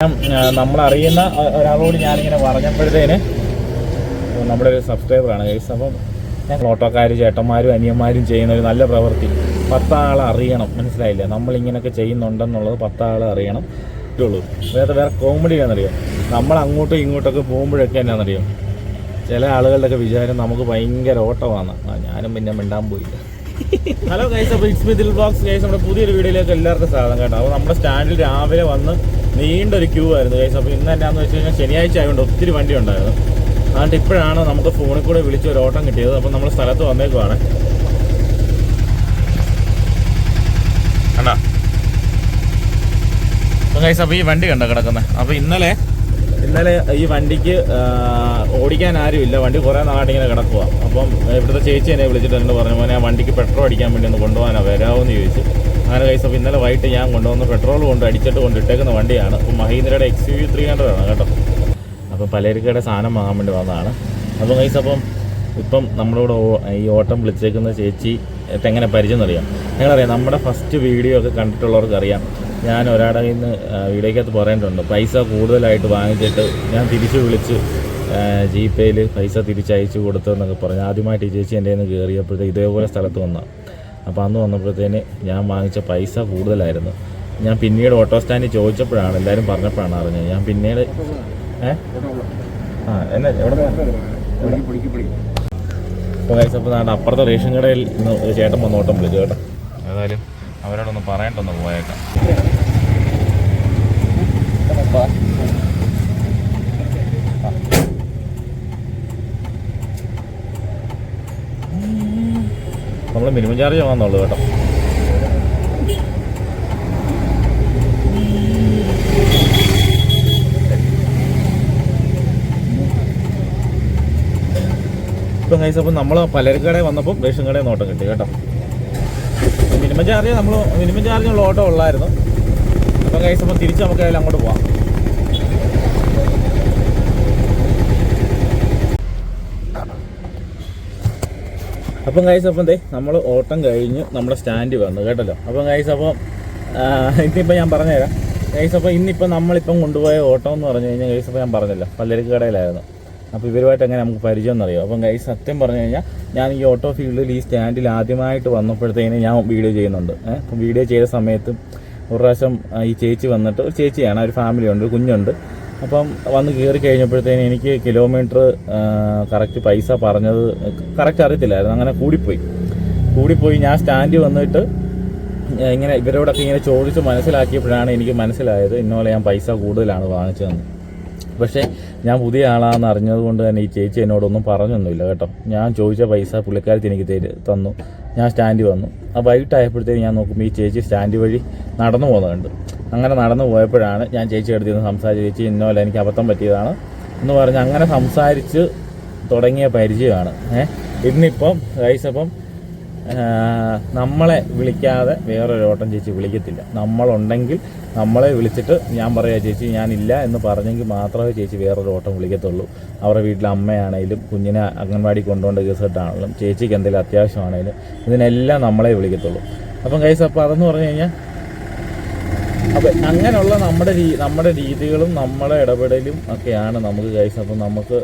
നമ്മളറിയുന്ന ഒരാളോട് ഞാനിങ്ങനെ പറഞ്ഞപ്പോഴത്തേന് നമ്മുടെ ഒരു സബ്സ്ക്രൈബറാണ് ഗൈസ് അപ്പം ഞങ്ങൾ ഓട്ടോക്കാർ ചേട്ടന്മാരും അനിയന്മാരും ചെയ്യുന്ന ഒരു നല്ല പ്രവൃത്തി. പത്താളെ അറിയണം. മനസ്സിലായില്ലേ? നമ്മളിങ്ങനെയൊക്കെ ചെയ്യുന്നുണ്ടെന്നുള്ളത് പത്താളെ അറിയണം. ഇട്ടുള്ളൂ വേറെ വേറെ കോമഡി ആണെന്നറിയോ? നമ്മൾ അങ്ങോട്ടും ഇങ്ങോട്ടൊക്കെ പോകുമ്പോഴൊക്കെ എന്നാണെന്നറിയോ? ചില ആളുകളുടെയൊക്കെ വിചാരം നമുക്ക് ഭയങ്കര ഓട്ടമാണ്. ഞാനും പിന്നെ മിണ്ടാൻ പോയില്ല. ഹലോ ഗൈസ് അപ്പോൾ ഇറ്റ്സ് മിതിൽ ബ്ലോഗ്സ് ഗൈസ് നമ്മുടെ പുതിയൊരു വീഡിയോയിലേക്ക് എല്ലാവർക്കും സ്വാഗതം കേട്ടോ. അപ്പോൾ നമ്മുടെ സ്റ്റാൻഡിൽ രാവിലെ വന്ന് നീണ്ടൊരു ക്യൂ ആയിരുന്നു ഗൈസ് അപ്പോൾ ഇന്ന് എന്നാന്ന് വെച്ച് കഴിഞ്ഞാൽ ശനിയാഴ്ച ആയതുകൊണ്ട് ഒത്തിരി വണ്ടി ഉണ്ടായിരുന്നു. അതുകൊണ്ട് ഇപ്പോഴാണ് നമുക്ക് ഫോണിൽ കൂടെ വിളിച്ച് ഒരു ഓട്ടം കിട്ടിയത്. അപ്പോൾ നമ്മൾ സ്ഥലത്ത് വന്നേക്കുവാണ്. കണ്ടാ? ഗൈസ് അപ്പോൾ ഈ വണ്ടി കണ്ടോ കിടക്കുന്നത് അപ്പോൾ ഇന്നലെ ഇന്നലെ ഈ വണ്ടിക്ക് ഓടിക്കാൻ ആരുമില്ല. വണ്ടി കുറേ നാളായിട്ട് ഇങ്ങനെ കിടക്കുക അപ്പം ഇവിടുത്തെ ചേച്ചി എന്നെ വിളിച്ചിട്ട് എന്നോട് പറഞ്ഞു മോനെ ആ വണ്ടിക്ക് പെട്രോൾ അടിക്കാൻ വേണ്ടി ഒന്ന് കൊണ്ടുപോകാനാണ് വരാമെന്ന് ചോദിച്ചു. അങ്ങനെ കൈസ് അപ്പോൾ ഇന്നലെ വൈകിട്ട് ഞാൻ കൊണ്ടുവന്ന് പെട്രോൾ കൊണ്ട് അടിച്ചിട്ട് കൊണ്ടിട്ടേക്കുന്ന വണ്ടിയാണ്. അപ്പോൾ മഹീന്ദ്രയുടെ എക്സ് യു ത്രീ ഹൺഡ്രഡ് ആണ് കേട്ടോ. അപ്പോൾ പലചരക്കയുടെ സാധനം വാങ്ങാൻ വേണ്ടി വന്നതാണ്. അപ്പോൾ കൈസ് അപ്പം ഇപ്പം നമ്മളോട് ഈ ഓട്ടം വിളിച്ചേക്കുന്ന ചേച്ചി എങ്ങനെ പരിചയം എന്നറിയാം. ഞങ്ങളറിയാം നമ്മുടെ ഫസ്റ്റ് വീഡിയോ ഒക്കെ കണ്ടിട്ടുള്ളവർക്ക് അറിയാം ഞാൻ ഒരാളുടെ കയ്യിൽ നിന്ന് വീടേക്കകത്ത് പറയേണ്ടതുണ്ട് പൈസ കൂടുതലായിട്ട് വാങ്ങിച്ചിട്ട് ഞാൻ തിരിച്ചു വിളിച്ച് ജി പേയിൽ പൈസ തിരിച്ചയച്ചു കൊടുത്തെന്നൊക്കെ പറഞ്ഞു ആദ്യമായിട്ട് ഈ ചേച്ചി എന്റെ നിന്ന് കയറിയപ്പോഴത്തേക്ക് ഇതേപോലെ സ്ഥലത്ത് വന്ന. അപ്പോൾ അന്ന് വന്നപ്പോഴത്തേന് ഞാൻ വാങ്ങിച്ച പൈസ കൂടുതലായിരുന്നു. ഞാൻ പിന്നീട് ഓട്ടോ സ്റ്റാൻഡിൽ ചോദിച്ചപ്പോഴാണ് എല്ലാവരും പറഞ്ഞപ്പോഴാണ് അറിഞ്ഞത്. ഞാൻ പിന്നീട് ഏ? ആ എന്നാ എവിടെ? അപ്പോൾ അപ്പുറത്തെ റേഷൻ കടയിൽ ചേട്ടൻ വന്നോട്ടം വിളിച്ചു കേട്ടോ. ഏതായാലും അവരോടൊന്ന് പറയണ്ടൊന്ന് പോയേക്കാം. നമ്മൾ മിനിമം ചാർജ് വാങ്ങുന്നുള്ളൂ കേട്ടോ. ഇപ്പം കഴിച്ചപ്പോൾ നമ്മൾ നമ്മൾ പലചരക്കടയിൽ വന്നപ്പോൾ റേഷൻ കടയിൽ നോട്ടം കിട്ടി കേട്ടോ. മിനിമം ചാർജ് നമ്മൾ മിനിമം ചാർജുള്ള ഓട്ടോ ഉള്ളായിരുന്നു. അപ്പം കഴിച്ചപ്പോൾ തിരിച്ച് നമുക്ക് അതിൽ അങ്ങോട്ട് പോവാം. അപ്പം കഴിച്ചപ്പം ദേ നമ്മൾ ഓട്ടം കഴിഞ്ഞ് നമ്മുടെ സ്റ്റാൻഡ് വന്നു കേട്ടല്ലോ. അപ്പം കഴിച്ചപ്പം ഇന്നിപ്പം ഞാൻ പറഞ്ഞുതരാം. കഴിച്ചപ്പോൾ ഇന്നിപ്പം നമ്മളിപ്പം കൊണ്ടുപോയ ഓട്ടം എന്ന് പറഞ്ഞു കഴിഞ്ഞാൽ കഴിച്ചപ്പോൾ ഞാൻ പറഞ്ഞല്ലോ. പല്ലരിക്ക് കടയിലായിരുന്നു. അപ്പോൾ ഇവരുമായിട്ട് എങ്ങനെ നമുക്ക് പരിചയം എന്നറിയോ? അപ്പം ഗൈസ് സത്യം പറഞ്ഞു കഴിഞ്ഞാൽ ഞാൻ ഈ ഓട്ടോ ഫീൽഡിൽ ഈ സ്റ്റാൻഡിൽ ആദ്യമായിട്ട് വന്നപ്പോഴത്തേന് ഞാൻ വീഡിയോ ചെയ്യുന്നുണ്ട്. അപ്പം വീഡിയോ ചെയ്ത സമയത്ത് ഒരു പ്രാവശ്യം ഈ ചേച്ചി വന്നിട്ട് ഒരു ചേച്ചിയാണ് ഒരു ഫാമിലി ഉണ്ട് ഒരു കുഞ്ഞുണ്ട്. അപ്പം വന്ന് കയറി കഴിഞ്ഞപ്പോഴത്തേന് എനിക്ക് കിലോമീറ്റർ കറക്റ്റ് പൈസ പറഞ്ഞത് കറക്റ്റ് അറിയത്തില്ലായിരുന്നു. അങ്ങനെ കൂടിപ്പോയി. കൂടിപ്പോയി ഞാൻ സ്റ്റാൻഡിൽ വന്നിട്ട് ഇങ്ങനെ ഇവരോടൊക്കെ ഇങ്ങനെ ചോദിച്ച് മനസ്സിലാക്കിയപ്പോഴാണ് എനിക്ക് മനസ്സിലായത് ഇന്നോലെ ഞാൻ പൈസ കൂടുതലാണ് വാങ്ങിച്ചതെന്ന്. പക്ഷേ ഞാൻ പുതിയ ആളാണെന്ന് അറിഞ്ഞത് കൊണ്ട് തന്നെ ഈ ചേച്ചി എന്നോടൊന്നും പറഞ്ഞൊന്നുമില്ല കേട്ടോ. ഞാൻ ചോദിച്ച പൈസ പുള്ളിക്കാരത്തി എനിക്ക് തരു തന്നു. ഞാൻ സ്റ്റാൻഡിൽ വന്നു. ആ വൈകിട്ടായപ്പോഴത്തേക്ക് ഞാൻ നോക്കുമ്പോൾ ഈ ചേച്ചി സ്റ്റാൻഡ് വഴി നടന്നു പോകുന്നുണ്ട്. അങ്ങനെ നടന്നു പോയപ്പോഴാണ് ഞാൻ ചേച്ചി അടുത്ത് നിന്ന് സംസാരിച്ച് ചേച്ചി ഇന്നോല എനിക്ക് അബദ്ധം പറ്റിയതാണ് എന്ന് പറഞ്ഞ് അങ്ങനെ സംസാരിച്ച് തുടങ്ങിയ പരിചയമാണ്. ഏഹ് ഇന്നിപ്പം കഴിച്ചപ്പം നമ്മളെ വിളിക്കാതെ വേറൊരു ഓട്ടം ചേച്ചി വിളിക്കത്തില്ല. നമ്മളുണ്ടെങ്കിൽ നമ്മളെ വിളിച്ചിട്ട് ഞാൻ പറയാ ചേച്ചി ഞാനില്ല എന്ന് പറഞ്ഞെങ്കിൽ മാത്രമേ ചേച്ചി വേറൊരു ഓട്ടം വിളിക്കത്തുള്ളൂ. അവരുടെ വീട്ടിലെ അമ്മയാണേലും കുഞ്ഞിനെ അംഗൻവാടി കൊണ്ടുപോകേണ്ട കേസിട്ടാണെങ്കിലും ചേച്ചിക്ക് എന്തെങ്കിലും അത്യാവശ്യമാണേലും ഇതിനെല്ലാം നമ്മളെ വിളിക്കത്തുള്ളൂ. അപ്പം കൈസ് അപ്പോൾ അതെന്ന് പറഞ്ഞു കഴിഞ്ഞാൽ അപ്പം അങ്ങനെയുള്ള നമ്മുടെ രീ നമ്മുടെ രീതികളും നമ്മുടെ ഇടപെടലും ഒക്കെയാണ് നമുക്ക് കൈസ് അപ്പം നമുക്ക്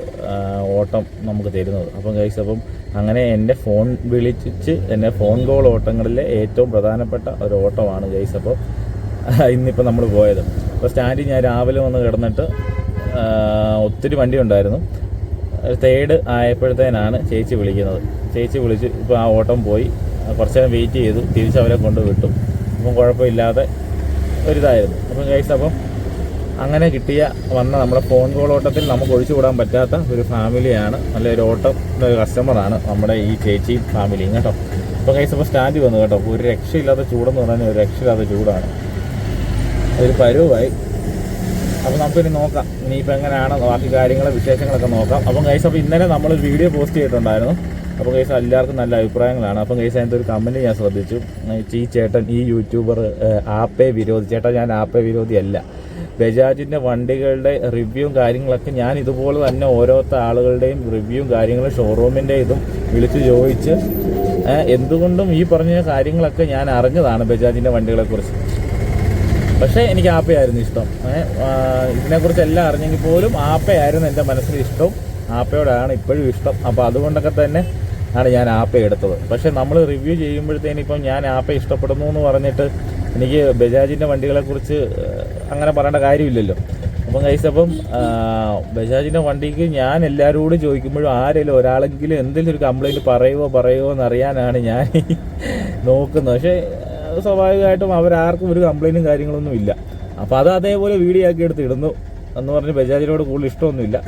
ഓട്ടം നമുക്ക് തരുന്നത്. അപ്പം കൈസ് അപ്പം അങ്ങനെ എന്റെ ഫോൺ വിളിച്ച് എന്റെ ഫോൺ കോൾ ഓട്ടങ്ങളിലെ ഏറ്റവും പ്രധാനപ്പെട്ട ഒരു ഓട്ടമാണ് കൈസ് അപ്പോൾ ഇന്നിപ്പോൾ നമ്മൾ പോയത്. അപ്പോൾ സ്റ്റാൻഡിൽ ഞാൻ രാവിലെ വന്ന് കിടന്നിട്ട് ഒത്തിരി വണ്ടി ഉണ്ടായിരുന്നു. തേർഡ് ആയപ്പോഴത്തേനാണ് ചേച്ചി വിളിക്കുന്നത്. ചേച്ചി വിളിച്ച് ഇപ്പോൾ ആ ഓട്ടം പോയി. കുറച്ച് നേരം വെയിറ്റ് ചെയ്തു. തിരിച്ചവരെ കൊണ്ട് വിട്ടു. അപ്പം കുഴപ്പമില്ലാതെ ഒരിതായിരുന്നു. അപ്പം ഗൈസ് അപ്പം അങ്ങനെ കിട്ടിയ വന്ന നമ്മുടെ ഫോൺ കോൾ ഓട്ടത്തിൽ നമുക്ക് ഒഴിച്ചു കൂടാൻ പറ്റാത്ത ഒരു ഫാമിലിയാണ് നല്ലൊരു ഓട്ടം ഒരു കസ്റ്റമറാണ് നമ്മുടെ ഈ ചേച്ചിയും ഫാമിലിയും കേട്ടോ? അപ്പോൾ ഗൈസ് അപ്പോൾ സ്റ്റാൻഡിൽ വന്നു കേട്ടോ. ഒരു രക്ഷയില്ലാത്ത ചൂടെന്ന് പറഞ്ഞാൽ ഒരു രക്ഷയില്ലാത്ത ചൂടാണ്. ഒരു പരുവായി. അപ്പോൾ നമുക്കിനി നോക്കാം. ഇനിയിപ്പോൾ എങ്ങനെയാണ് ബാക്കി കാര്യങ്ങൾ വിശേഷങ്ങളൊക്കെ നോക്കാം. അപ്പം കൈസ് അപ്പോൾ ഇന്നലെ നമ്മൾ വീഡിയോ പോസ്റ്റ് ചെയ്തിട്ടുണ്ടായിരുന്നു. അപ്പോൾ കേസ് എല്ലാവർക്കും നല്ല അഭിപ്രായങ്ങളാണ്. അപ്പം കേസ് അതിന്റെ ഒരു കമന്റ് ഞാൻ ശ്രദ്ധിച്ചു. ഈ ചേട്ടൻ ഈ യൂട്യൂബർ ആപ്പേ വിരോധി. ചേട്ടാ ഞാൻ ആപ്പേ വിരോധിയല്ല. ബജാജിന്റെ വണ്ടികളുടെ റിവ്യൂവും കാര്യങ്ങളൊക്കെ ഞാൻ ഇതുപോലെ തന്നെ ഓരോരുത്തർ ആളുകളുടെയും റിവ്യൂവും കാര്യങ്ങളും ഷോറൂമിന്റെ ഇതും വിളിച്ച് ചോദിച്ച് എന്തുകൊണ്ടും ഈ പറഞ്ഞ കാര്യങ്ങളൊക്കെ ഞാൻ അറിഞ്ഞതാണ് ബജാജിന്റെ വണ്ടികളെക്കുറിച്ച്. പക്ഷേ എനിക്ക് ആപ്പയായിരുന്നു ഇഷ്ടം. ഇതിനെക്കുറിച്ച് എല്ലാം അറിഞ്ഞെങ്കിൽ പോലും ആപ്പയായിരുന്നു എന്റെ മനസ്സിൽ ഇഷ്ടം. ആപ്പയോടാണ് ഇപ്പോഴും ഇഷ്ടം. അപ്പോൾ അതുകൊണ്ടൊക്കെ തന്നെ ആണ് ഞാൻ ആപ്പ എടുത്തത്. പക്ഷേ നമ്മൾ റിവ്യൂ ചെയ്യുമ്പോഴത്തേന് ഇപ്പം ഞാൻ ആപ്പ ഇഷ്ടപ്പെടുന്നു എന്ന് പറഞ്ഞിട്ട് എനിക്ക് ബജാജിന്റെ വണ്ടികളെക്കുറിച്ച് അങ്ങനെ പറയേണ്ട കാര്യമില്ലല്ലോ. അപ്പം കഴിച്ചപ്പം ബജാജിന്റെ വണ്ടിക്ക് ഞാൻ എല്ലാവരോടും ചോദിക്കുമ്പോഴും ആരെങ്കിലും ഒരാളെങ്കിലും എന്തെങ്കിലും ഒരു കംപ്ലൈന്റ് പറയുമോ പറയുമോ എന്നറിയാനാണ് ഞാൻ നോക്കുന്നത്. പക്ഷേ സ്വാഭാവികമായിട്ടും അവരാർക്കും ഒരു കംപ്ലൈന്റും കാര്യങ്ങളൊന്നും ഇല്ല. അപ്പോൾ അത് അതേപോലെ വീഡിയോ ആക്കി എടുത്ത് ഇടുന്നു എന്ന് പറഞ്ഞ് ബജാജിനോട് കൂടുതൽ ഇഷ്ടമൊന്നുമില്ല.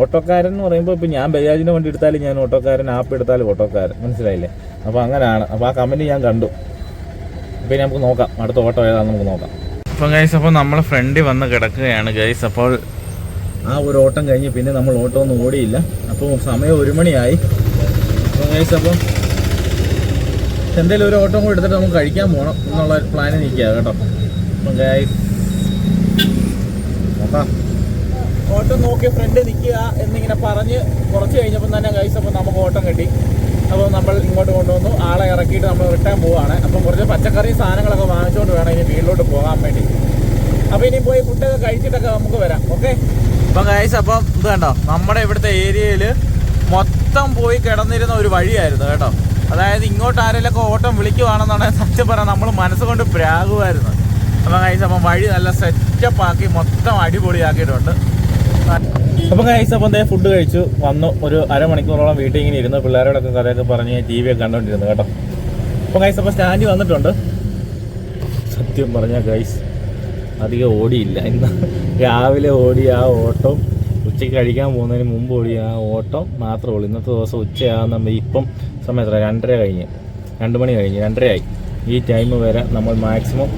ഓട്ടോക്കാരൻ എന്ന് പറയുമ്പോൾ ഇപ്പോൾ ഞാൻ ബജാജിന്റെ വണ്ടി എടുത്താലും ഞാൻ ഓട്ടോക്കാരൻ ആപ്പ് എടുത്താലും ഓട്ടോക്കാരൻ. മനസ്സിലായില്ലേ? അപ്പോൾ അങ്ങനെയാണ്. അപ്പോൾ ആ കമന്റ് ഞാൻ കണ്ടു. അപ്പോൾ ഇനി നമുക്ക് നോക്കാം. അടുത്ത ഓട്ടോ ഏതാണെന്ന് നമുക്ക് നോക്കാം. അപ്പോൾ ഗൈസ് അപ്പോൾ നമ്മൾ ഫ്രണ്ടിൽ വന്ന് കിടക്കുകയാണ് ഗൈസ് അപ്പോൾ ആ ഒരു ഓട്ടം കഴിഞ്ഞ് പിന്നെ നമ്മൾ ഓട്ടോ ഒന്നും ഓടിയില്ല. അപ്പോൾ സമയം ഒരു മണിയായി. അപ്പോൾ ഗൈസ് അപ്പം എന്തെങ്കിലും ഒരു ഓട്ടം കൂടി എടുത്തിട്ട് നമുക്ക് കഴിക്കാൻ പോകണം എന്നുള്ള പ്ലാൻ നിൽക്കുക കേട്ടോ. നോക്കാം. ഓട്ടം നോക്കി ഫ്രണ്ട് നിൽക്കുക എന്നിങ്ങനെ പറഞ്ഞ് കുറച്ച് കഴിഞ്ഞപ്പോൾ തന്നെ ഗൈസ് അപ്പോൾ നമുക്ക് ഓട്ടം കിട്ടി. അപ്പോൾ നമ്മൾ ഇങ്ങോട്ട് കൊണ്ടുവന്നു. ആളെ ഇറക്കിയിട്ട് നമ്മൾ റിട്ടേൺ പോവാണ്. അപ്പം കുറച്ച് പച്ചക്കറി സാധനങ്ങളൊക്കെ വാങ്ങിച്ചുകൊണ്ട് വേണം ഇനി വീട്ടിലോട്ട് പോകാൻ വേണ്ടി. അപ്പോൾ ഇനി പോയി ഫുഡൊക്കെ കഴിച്ചിട്ടൊക്കെ നമുക്ക് വരാം. ഓക്കെ അപ്പം ഗൈസ് അപ്പം ഇത് കണ്ടോ? നമ്മുടെ ഇവിടുത്തെ ഏരിയയിൽ മൊത്തം പോയി കിടന്നിരുന്ന ഒരു വഴിയായിരുന്നു കേട്ടോ. അതായത് ഇങ്ങോട്ട് ആരെങ്കിലൊക്കെ ഓട്ടം വിളിക്കുവാണെന്നുണ്ടെങ്കിൽ സത്യം പറയാം നമ്മൾ മനസ്സുകൊണ്ട് പ്രാകുമായിരുന്നു അപ്പം കഴിച്ച അപ്പം വഴി നല്ല സെറ്റപ്പ് ആക്കി മൊത്തം അടിപൊളിയാക്കിയിട്ടുണ്ട്. അപ്പം കഴിച്ച അപ്പം ദേ ഫുഡ് കഴിച്ചു. വന്നു. ഒരു അരമണിക്കൂറോളം വീട്ടിൽ ഇങ്ങനെ ഇരുന്ന്. പിള്ളേരോടൊക്കെ കഥയൊക്കെ പറഞ്ഞ് ടി വി ഒക്കെ കണ്ടോണ്ടിരുന്നു കേട്ടോ. അപ്പം ഗൈസ് അപ്പം സ്റ്റാൻഡ് വന്നിട്ടുണ്ട്. സത്യം പറഞ്ഞ ഗൈസ് അധികം ഓടിയില്ല. ഇന്ന് രാവിലെ ഓടിയ ആ ഓട്ടം ഉച്ചയ്ക്ക് കഴിക്കാൻ പോകുന്നതിന് മുമ്പ് ഓടിയ ആ ഓട്ടം മാത്രമേ ഉള്ളൂ. ഇന്നത്തെ ദിവസം ഉച്ചയാകുന്ന ഇപ്പം സമയം എത്ര രണ്ടര കഴിഞ്ഞ്. രണ്ട് മണി കഴിഞ്ഞ് രണ്ടരയായി. ഈ ടൈം വരെ നമ്മൾ മാക്സിമം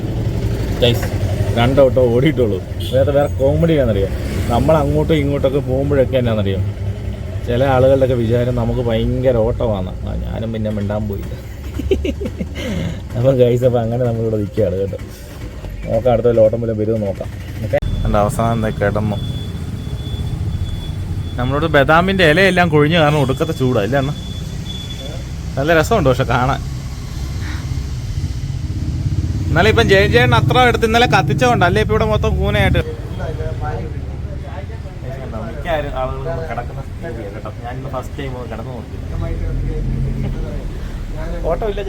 ഗൈസ് രണ്ടോട്ടോ ഓടിയിട്ടുള്ളൂ. വേറെ വേറെ കോമഡി ആണെന്നറിയാം? നമ്മൾ അങ്ങോട്ടും ഇങ്ങോട്ടൊക്കെ പോകുമ്പോഴൊക്കെ എന്നാണെന്നറിയാം? ചില ആളുകളുടെയൊക്കെ വിചാരം നമുക്ക് ഭയങ്കര ഓട്ടമാണ്. ഞാനും പിന്നെ മിണ്ടാൻ പോയില്ല. അപ്പം ഗൈസ് അപ്പം അങ്ങനെ നമ്മളിവിടെ നിൽക്കുകയാണ് കേട്ടോ. നോക്കാം അടുത്ത ഓട്ടം വല്ലതും വരുമെന്ന് നോക്കാം. ഓക്കെ എന്റെ അവസാനം കിടന്നു? നമ്മളോട് ബദാമിന്റെ ഇലയെല്ലാം കൊഴിഞ്ഞ് കാരണം ഒടുക്കത്തെ ചൂടാ. ഇല്ല എന്നാ നല്ല രസമുണ്ട് പക്ഷെ കാണാൻ. എന്നാലും ഇപ്പം ജയൻ ജയൻ അത്ര എടുത്ത് ഇന്നലെ കത്തിച്ചോണ്ട് അല്ലേ ഇപ്പൊ ഇവിടെ മൊത്തം കൂനയായിട്ട്? കിടക്കുന്ന സ്ഥിതിയാ കേട്ടോ. ഞാൻ ഫസ്റ്റ് ടൈം നോക്കി ഓട്ടോ ഇല്ല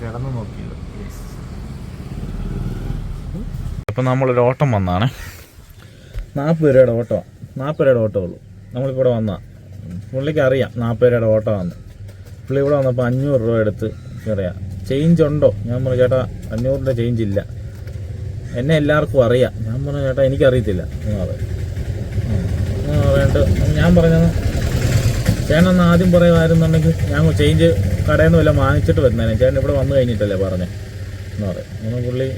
കിടന്നു നോക്കിയത് അപ്പം നമ്മളൊരു ഓട്ടം വന്നാണ്. നാൽപ്പത് രൂപയുടെ ഓട്ടോ. നാൽപ്പത് രൂപയുടെ ഓട്ടോ ഉള്ളൂ. നമ്മളിപ്പോൾ ഇവിടെ വന്നാ. പുള്ളിക്ക് അറിയാം നാൽപ്പത് രൂപയുടെ ഓട്ടോ വന്നു പുള്ളി ഇവിടെ വന്നപ്പോൾ അഞ്ഞൂറ് രൂപ എടുത്ത് അറിയാം ചേഞ്ച് ഉണ്ടോ? ഞാൻ പറഞ്ഞു ചേട്ടാ അഞ്ഞൂറിന്റെ ചേഞ്ച് ഇല്ല. എന്നെ എല്ലാവർക്കും അറിയാം. ഞാൻ പറഞ്ഞു ചേട്ടാ എനിക്കറിയത്തില്ല. എന്ന് പറയും പറയണ്ട് ഞാൻ പറഞ്ഞത് ചേട്ടൻ ആദ്യം പറയുമായിരുന്നുണ്ടെങ്കിൽ ഞാൻ ചേഞ്ച് കടയിൽ നിന്ന് വല്ല വാങ്ങിച്ചിട്ട് വരുന്നേനെ. ചേട്ടൻ ഇവിടെ വന്നു കഴിഞ്ഞിട്ടല്ലേ പറഞ്ഞേ. എന്ന് പറയും. അങ്ങനെ പുള്ളി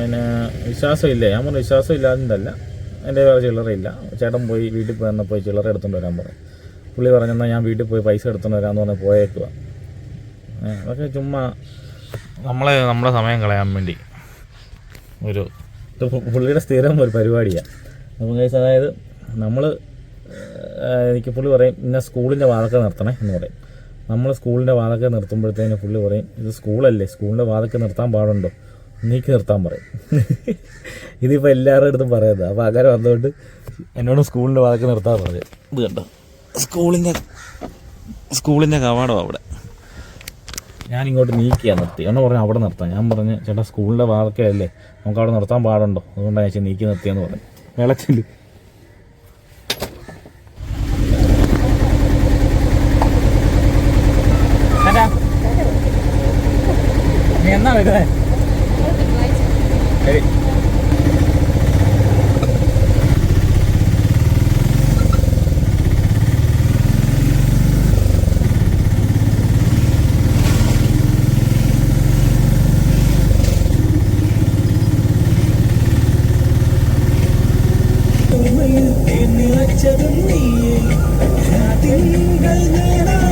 പിന്നെ വിശ്വാസമില്ല. ഞാൻ പറഞ്ഞു വിശ്വാസം ഇല്ലാതിന്റെല്ല എന്റെ വേറെ ചില്ലറയില്ല. ചേട്ടൻ പോയി വീട്ടിൽ പോയി പോയി ചില്ലറ എടുത്തുകൊണ്ട് വരാൻ പറഞ്ഞു. പുള്ളി പറഞ്ഞെന്നാൽ ഞാൻ വീട്ടിൽ പോയി പൈസ എടുത്തുകൊണ്ട് വരാമെന്ന് പറഞ്ഞ് പോയേക്കുക അതൊക്കെ ചുമ്മാ നമ്മളെ നമ്മുടെ സമയം കളയാൻ വേണ്ടി ഒരു പുള്ളിയുടെ സ്ഥിരം ഒരു പരിപാടിയാണ് അപ്പം കേസ് അതായത് നമ്മൾ എനിക്ക് പുള്ളി പറയും ഇന്ന സ്കൂളിന്റെ വാതൊക്കെ നിർത്തണേ എന്ന് പറയും. നമ്മൾ സ്കൂളിന്റെ വാതൊക്കെ നിർത്തുമ്പോഴത്തേന് പുള്ളി പറയും ഇത് സ്കൂളല്ലേ? സ്കൂളിന്റെ വാതൊക്കെ നിർത്താൻ പാടുണ്ടോ? നീക്കി നിർത്താൻ പറയും. ഇതിപ്പോൾ എല്ലാവരുടെ അടുത്തും പറയുന്നത്. അപ്പോൾ അങ്ങനെ വന്നുകൊണ്ട് എന്നോട് സ്കൂളിന്റെ വാതൊക്കെ നിർത്താൻ പറഞ്ഞു. ഇത് കണ്ടോ? സ്കൂളിന്റെ സ്കൂളിന്റെ കവാടം അവിടെ. ഞാൻ ഇങ്ങോട്ട് നീക്കിയാ നിർത്തി എന്നെ പറഞ്ഞു അവിടെ നിർത്താം. ഞാൻ പറഞ്ഞു ചേട്ടാ സ്കൂളിന്റെ വാതൊക്കെ അല്ലേ? നമുക്ക് അവിടെ നിർത്താൻ പാടുണ്ടോ? അതുകൊണ്ടാണ് ചേച്ചി നീക്കി നിർത്തിയെന്ന് പറഞ്ഞു. വിളച്ചില്ല കാണാൻ വെക്കുന്നത് ശരി ചെറുന്നീ തിങ്കൾ നേടാ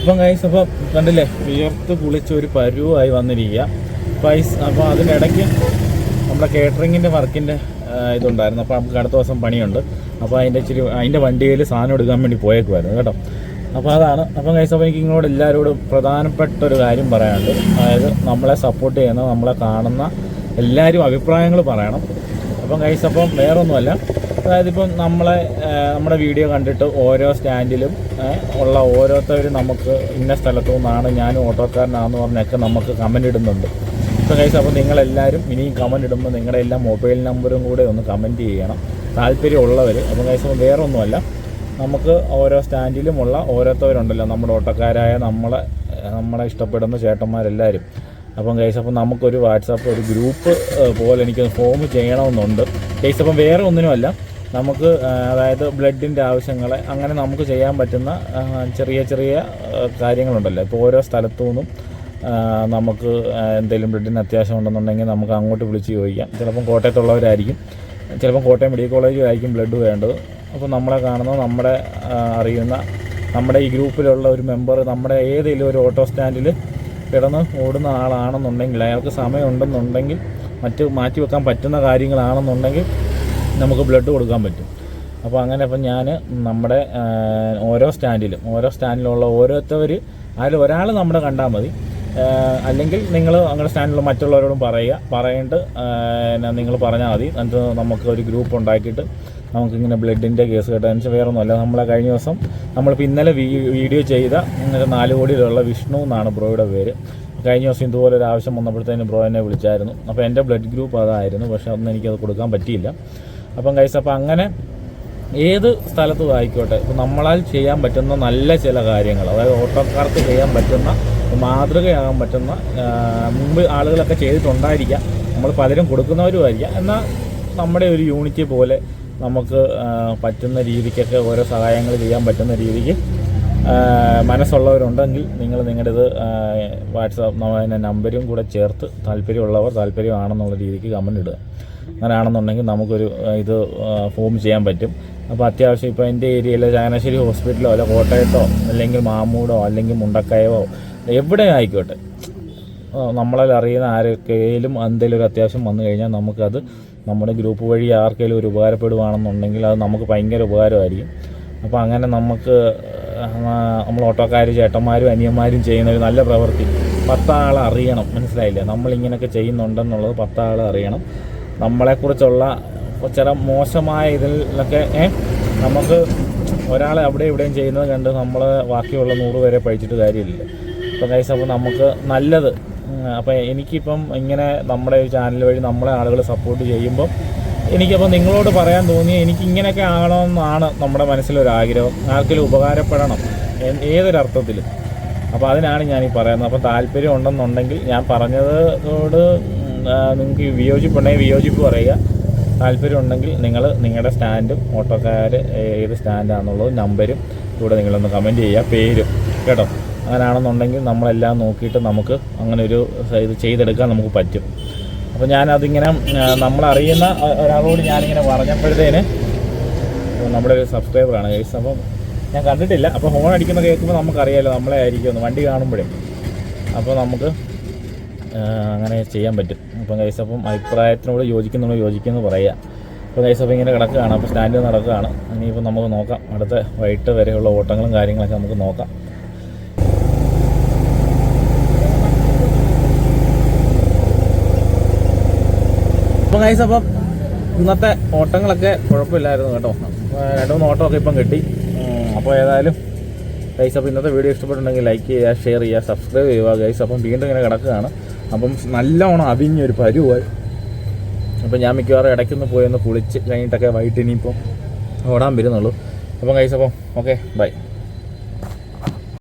അപ്പം കൈസ് അപ്പം കണ്ടില്ലേ വിയർത്ത് കുളിച്ച് ഒരു പരുവായി വന്നിരിക്കുക. പൈസ അപ്പോൾ അതിനിടയ്ക്ക് നമ്മുടെ കേറ്ററിങ്ങിന്റെ വർക്കിന്റെ ഇതുണ്ടായിരുന്നു. അപ്പോൾ നമുക്ക് അടുത്ത ദിവസം പണിയുണ്ട്. അപ്പോൾ അതിന്റെ ഇച്ചിരി അതിന്റെ വണ്ടിയിൽ സാധനം എടുക്കാൻ വേണ്ടി പോയേക്കുമായിരുന്നു കേട്ടോ. അപ്പോൾ അതാണ്. അപ്പം കൈസ് അപ്പോൾ എനിക്ക് ഇങ്ങോട്ട് എല്ലാവരോടും പ്രധാനപ്പെട്ട ഒരു കാര്യം പറയാനുണ്ട്. അതായത് നമ്മളെ സപ്പോർട്ട് ചെയ്യുന്ന നമ്മളെ കാണുന്ന എല്ലാവരും അഭിപ്രായങ്ങൾ പറയണം. അപ്പം കൈസ് അപ്പം വേറൊന്നുമല്ല. അതായത് ഇപ്പം നമ്മളെ നമ്മുടെ വീഡിയോ കണ്ടിട്ട് ഓരോ സ്റ്റാൻഡിലും ഉള്ള ഓരോരുത്തരും നമുക്ക് ഇന്ന സ്ഥലത്തു നിന്നാണ് ഞാനും ഓട്ടോക്കാരനാണെന്ന് പറഞ്ഞൊക്കെ നമുക്ക് കമന്റ് ഇടുന്നുണ്ട്. ഇപ്പം കൈസ് അപ്പോൾ നിങ്ങളെല്ലാവരും ഇനിയും കമന്റ് ഇടുമ്പോൾ നിങ്ങളുടെ എല്ലാ മൊബൈൽ നമ്പറും കൂടെ ഒന്ന് കമന്റ് ചെയ്യണം. താല്പര്യമുള്ളവർ അപ്പം കൈസ് വേറെ ഒന്നുമല്ല നമുക്ക് ഓരോ സ്റ്റാൻഡിലുമുള്ള ഓരോരുത്തവരുണ്ടല്ലോ. നമ്മുടെ ഓട്ടക്കാരായ നമ്മളെ നമ്മളെ ഇഷ്ടപ്പെടുന്ന ചേട്ടന്മാരെല്ലാവരും അപ്പം കേസ് അപ്പം നമുക്കൊരു വാട്സാപ്പ് ഒരു ഗ്രൂപ്പ് പോലെ എനിക്ക് ഫോം ചെയ്യണമെന്നുണ്ട്. കേസ് അപ്പം വേറെ ഒന്നിനുമല്ല. നമുക്ക് അതായത് ബ്ലഡിന്റെ ആവശ്യങ്ങളെ അങ്ങനെ നമുക്ക് ചെയ്യാൻ പറ്റുന്ന ചെറിയ ചെറിയ കാര്യങ്ങളുണ്ടല്ലോ. ഇപ്പോൾ ഓരോ സ്ഥലത്തു നിന്നും നമുക്ക് എന്തെങ്കിലും ബ്ലഡിന് അത്യാവശ്യം ഉണ്ടെന്നുണ്ടെങ്കിൽ നമുക്ക് അങ്ങോട്ട് വിളിച്ച് ചോദിക്കാം. ചിലപ്പം കോട്ടയത്തുള്ളവരായിരിക്കും. ചിലപ്പം കോട്ടയം മെഡിക്കൽ കോളേജിലായിരിക്കും ബ്ലഡ് വേണ്ടത്. അപ്പോൾ നമ്മളെ കാണുന്ന നമ്മുടെ അറിയുന്ന നമ്മുടെ ഈ ഗ്രൂപ്പിലുള്ള ഒരു മെമ്പർ നമ്മുടെ ഏതെങ്കിലും ഒരു ഓട്ടോ സ്റ്റാൻഡിൽ കിടന്ന് ഓടുന്ന ആളാണെന്നുണ്ടെങ്കിൽ അയാൾക്ക് സമയമുണ്ടെന്നുണ്ടെങ്കിൽ മറ്റ് മാറ്റി വെക്കാൻ പറ്റുന്ന കാര്യങ്ങളാണെന്നുണ്ടെങ്കിൽ നമുക്ക് ബ്ലഡ് കൊടുക്കാൻ പറ്റും. അപ്പോൾ അങ്ങനെ അപ്പം ഞാൻ നമ്മുടെ ഓരോ സ്റ്റാൻഡിലും ഓരോ സ്റ്റാൻഡിലുള്ള ഓരോരുത്തവർ അതിൽ ഒരാൾ നമ്മുടെ കണ്ടാൽ മതി. അല്ലെങ്കിൽ നിങ്ങൾ അങ്ങനെ സ്റ്റാൻഡിൽ മറ്റുള്ളവരോടും പറയുക. പറയേണ്ട നിങ്ങൾ പറഞ്ഞാൽ മതി. എന്നിട്ട് നമുക്ക് ഒരു ഗ്രൂപ്പ് ഉണ്ടാക്കിയിട്ട് നമുക്കിങ്ങനെ ബ്ലഡിന്റെ കേസ് കേട്ടതിന് വെച്ചാൽ വേറെ ഒന്നുമല്ല നമ്മളെ കഴിഞ്ഞ ദിവസം നമ്മളിപ്പോൾ ഇന്നലെ വീഡിയോ ചെയ്ത നാല് കോടിയിലുള്ള വിഷ്ണു എന്നാണ് ബ്രോയുടെ പേര്. കഴിഞ്ഞ ദിവസം ഇതുപോലെ ഒരു ആവശ്യം വന്നപ്പോഴത്തേനും ബ്രോ എന്നെ വിളിച്ചായിരുന്നു. അപ്പോൾ എന്റെ ബ്ലഡ് ഗ്രൂപ്പ് അതായിരുന്നു. പക്ഷേ അന്ന് എനിക്കത് കൊടുക്കാൻ പറ്റിയില്ല. അപ്പം കൈസ് അപ്പം അങ്ങനെ ഏത് സ്ഥലത്തും ആയിക്കോട്ടെ ഇപ്പം നമ്മളാൽ ചെയ്യാൻ പറ്റുന്ന നല്ല ചില കാര്യങ്ങൾ അതായത് ഓട്ടോക്കാർക്ക് ചെയ്യാൻ പറ്റുന്ന മാതൃകയാകാൻ പറ്റുന്ന മുമ്പ് ആളുകളൊക്കെ ചെയ്തിട്ടുണ്ടായിരിക്കാം. നമ്മൾ പലരും കൊടുക്കുന്നവരുമായിരിക്കാം എന്നാൽ നമ്മുടെ ഒരു യൂണിറ്റി പോലെ നമുക്ക് പറ്റുന്ന രീതിക്കൊക്കെ ഓരോ സഹായങ്ങൾ ചെയ്യാൻ പറ്റുന്ന രീതിക്ക് മനസ്സുള്ളവരുണ്ടെങ്കിൽ നിങ്ങൾ നിങ്ങളുടേത് വാട്സാപ്പ് നമ്പരും കൂടെ ചേർത്ത് താല്പര്യമുള്ളവർ താല്പര്യമാണെന്നുള്ള രീതിക്ക് കമന്റ് ഇടുക. അങ്ങനെയാണെന്നുണ്ടെങ്കിൽ നമുക്കൊരു ഇത് ഫോം ചെയ്യാൻ പറ്റും. അപ്പോൾ അത്യാവശ്യം ഇപ്പോൾ എന്റെ ഏരിയയിലെ ചങ്ങനാശ്ശേരി ഹോസ്പിറ്റലോ അല്ല കോട്ടയത്തോ അല്ലെങ്കിൽ മാമൂടോ അല്ലെങ്കിൽ മുണ്ടക്കയവോ എവിടെ ആയിക്കോട്ടെ. നമ്മളെ അറിയുന്ന ആരൊക്കെയും എന്തെങ്കിലും ഒരു അത്യാവശ്യം വന്നു കഴിഞ്ഞാൽ നമുക്കത് നമ്മുടെ ഗ്രൂപ്പ് വഴി ആർക്കെങ്കിലും ഒരു ഉപകാരപ്പെടുവാണെന്നുണ്ടെങ്കിൽ അത് നമുക്ക് ഭയങ്കര ഉപകാരമായിരിക്കും. അപ്പോൾ അങ്ങനെ നമുക്ക് നമ്മൾ ഓട്ടോക്കാർ ചേട്ടന്മാരും അനിയന്മാരും ചെയ്യുന്ന ഒരു നല്ല പ്രവൃത്തി. പത്താളെ അറിയണം. മനസ്സിലായില്ലേ? നമ്മളിങ്ങനെയൊക്കെ ചെയ്യുന്നുണ്ടെന്നുള്ളത് പത്താളെ അറിയണം. നമ്മളെക്കുറിച്ചുള്ള ചില മോശമായ ഇതിലൊക്കെ നമുക്ക് ഒരാളെ അവിടെ ഇവിടെയും ചെയ്യുന്നത് കണ്ട് നമ്മൾ ബാക്കിയുള്ള നൂറ് പേരെ പഴിച്ചിട്ട് കാര്യമില്ല. ഇപ്പം കൈസ് അപ്പോൾ നമുക്ക് നല്ലത് അപ്പോൾ എനിക്കിപ്പം ഇങ്ങനെ നമ്മുടെ ഒരു ചാനൽ വഴി നമ്മളെ ആളുകൾ സപ്പോർട്ട് ചെയ്യുമ്പോൾ എനിക്കപ്പോൾ നിങ്ങളോട് പറയാൻ തോന്നി എനിക്ക് ഇങ്ങനെയൊക്കെ ആകണമെന്നാണ് നമ്മുടെ മനസ്സിലൊരാഗ്രഹം ആർക്കെങ്കിലും ഉപകാരപ്പെടണം ഏതൊരർത്ഥത്തിലും. അപ്പോൾ അതിനാണ് ഞാൻ ഈ പറയുന്നത്. അപ്പോൾ താല്പര്യം ഉണ്ടെന്നുണ്ടെങ്കിൽ ഞാൻ പറഞ്ഞതോട് നിങ്ങൾക്ക് വിയോജിപ്പുണ്ടെങ്കിൽ വിയോജിപ്പ് പറയുക. താല്പര്യം ഉണ്ടെങ്കിൽ നിങ്ങൾ നിങ്ങളുടെ സ്റ്റാൻഡും ഓട്ടോക്കാർ ഏത് സ്റ്റാൻഡാണെന്നുള്ളത് നമ്പരും കൂടെ നിങ്ങളൊന്ന് കമന്റ് ചെയ്യുക. പേരും കേട്ടോ? അങ്ങനെയാണെന്നുണ്ടെങ്കിൽ നമ്മളെല്ലാം നോക്കിയിട്ട് നമുക്ക് അങ്ങനെ ഒരു ഇത് ചെയ്തെടുക്കാൻ നമുക്ക് പറ്റും. അപ്പോൾ ഞാനതിങ്ങനെ നമ്മളറിയുന്ന ഒരാളോട് ഞാനിങ്ങനെ പറഞ്ഞപ്പോഴത്തേന് നമ്മുടെ ഒരു സബ്സ്ക്രൈബറാണ് ഗൈസ്. അപ്പം ഞാൻ കണ്ടിട്ടില്ല. അപ്പോൾ ഹോൺ അടിക്കുന്ന കേൾക്കുമ്പോൾ നമുക്കറിയാമല്ലോ നമ്മളെ ആയിരിക്കും വണ്ടി കാണുമ്പോഴേ. അപ്പോൾ നമുക്ക് അങ്ങനെ ചെയ്യാൻ പറ്റും. അപ്പം ഗൈസ് അപ്പം അഭിപ്രായത്തിനോട് യോജിക്കുന്നതോട് യോജിക്കുന്നു പറയുക അപ്പോൾ ഗൈസ് അപ്പം ഇങ്ങനെ കിടക്കുകയാണ്. അപ്പോൾ സ്റ്റാൻഡിൽ നടക്കുകയാണ്. ഇനിയിപ്പോൾ നമുക്ക് നോക്കാം. അടുത്ത വൈകിട്ട് വരെയുള്ള ഓട്ടങ്ങളും കാര്യങ്ങളൊക്കെ നമുക്ക് നോക്കാം. അപ്പം ഗൈസ് അപ്പം ഇന്നത്തെ ഓട്ടങ്ങളൊക്കെ കുഴപ്പമില്ലായിരുന്നു കേട്ടോ. രണ്ട് മൂന്ന് ഓട്ടമൊക്കെ ഇപ്പം കിട്ടി. അപ്പോൾ ഏതായാലും ഗൈസ് അപ്പോൾ ഇന്നത്തെ വീഡിയോ ഇഷ്ടപ്പെട്ടുണ്ടെങ്കിൽ ലൈക്ക് ചെയ്യുക ഷെയർ ചെയ്യുക സബ്സ്ക്രൈബ് ചെയ്യുക ഗൈസ് അപ്പം വീണ്ടും ഇങ്ങനെ കിടക്കുകയാണ്. അപ്പം നല്ലോണം അവിഞ്ഞൊരു പരുവായി. അപ്പം ഞാൻ മിക്കവാറും ഇടയ്ക്കൊന്ന് പോയി ഒന്ന് കുളിച്ച് കഴിഞ്ഞിട്ടൊക്കെ വൈകിട്ട് ഇനിയിപ്പം ഓടാൻ വരുന്നുള്ളൂ. അപ്പം ഗൈസ് അപ്പം ഓക്കെ ബൈ